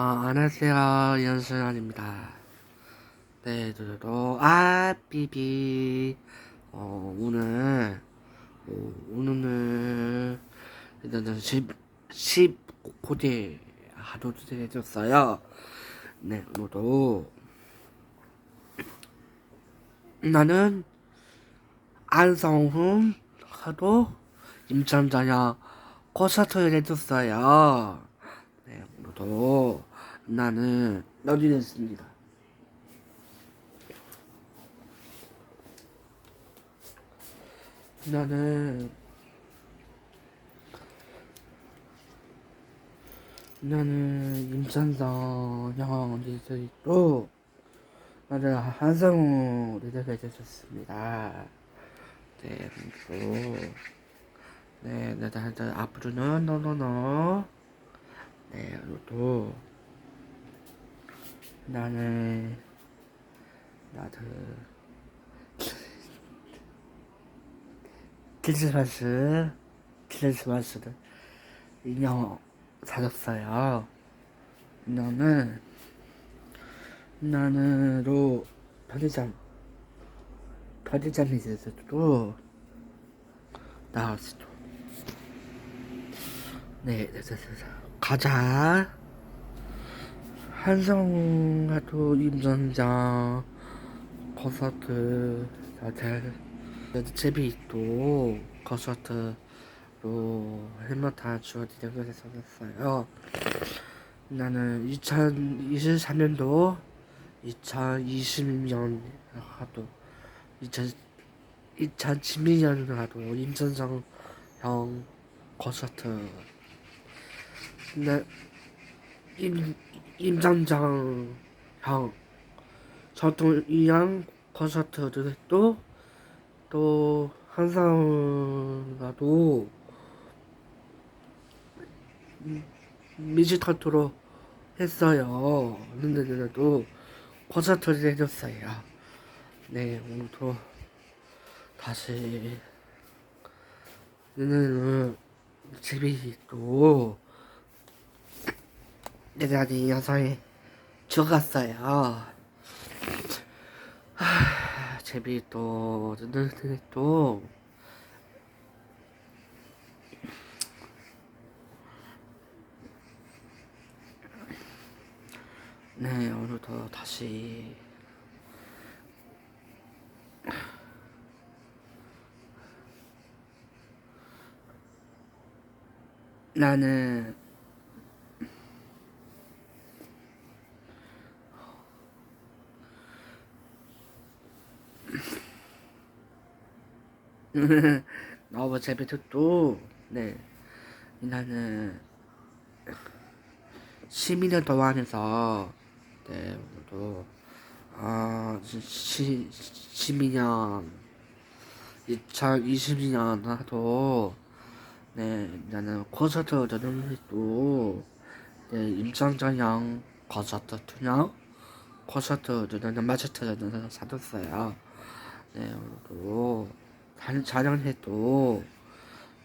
아, 안녕하세요. 연수연입니다. 네, 저도, 아, 삐비. 어, 오늘, 어, 오늘은, 일단은 10, 10코디 하도 해줬어요. 네, 오늘도, 나는, 안성훈 하도 임찬자야 콘서트를 해줬어요. 네, 오늘도 나는 여기냈습니다. 나는 나는 임찬성 형 리더도 나는 한성우 리더가 해줬습니다. 네, 그리고 네, 네, 네, 네, 앞으로는 너너너 네, 그리고 나는 나도 크리스마스 크리스마스를 인형 사줬어요. 인형은 나는로 편의점 편의점에서도 나왔어. 네, 네, 네, 네. 가자. 한성하도 임전장 콘서트 다들 재미있도 콘서트로 헬멧 다 주어드리고 했었어요. 나는 2023년도 2020년 하도 2000 2012년도 하도 임전장 형 콘서트 네, 임, 임장장 형 저도 이양 콘서트를 또, 또, 항상 나도 미지털트로 했어요. 또 콘서트를 해줬어요. 네, 오늘도 다시, 얘는 재미있고, 대단히 여성이 죽었어요. 하, 재미있고, 또, 네, 오늘도 다시 나는 너무 재밌었고 네. 나는 12년 동안에서 네 오늘도 아 12년 2022년 하도 네 나는 콘서트를 했고 네 임장장양 콘서트 투냥 콘서트를 마체트를 사줬어요. 네 오늘도 잘, 촬영해도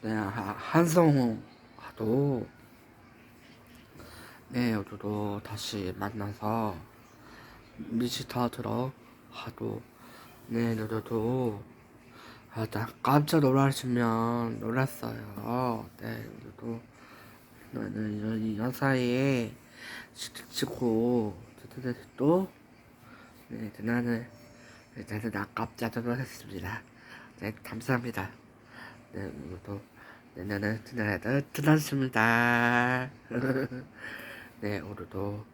네, 한성우 하도 네, 오늘도 다시 만나서 미스터 들어 하도 네, 오늘도 아, 나 깜짝 놀라시면 놀랐어요. 네, 오늘도 나는 이 연사에 찍고 또 네, 나는 나는 나 깜짝 놀랐습니다. 네, 감사합니다. 네, 오늘도 내년에 드나라도 드났습니다. 네, 오늘도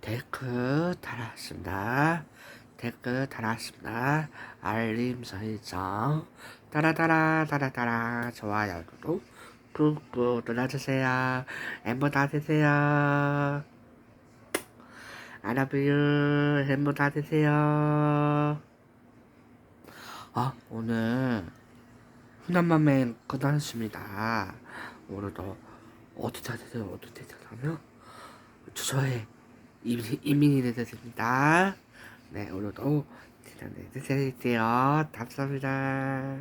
댓글 달았습니다. 댓글 달았습니다. 알림 설정 따라따라 따라따라 좋아요도 꾹꾹 눌러주세요. 엠버 다 되세요. 아라뷰 엠버 다 되세요. 아, 오늘 훈남맘맨 끝났습니다. 오늘도 어떻게 되세요? 어떻게 되냐면 주소에 이민이 되셨습니다. 네, 오늘도 지난해 드세요. 감사합니다.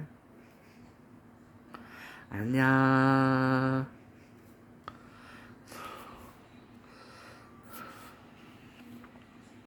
안녕.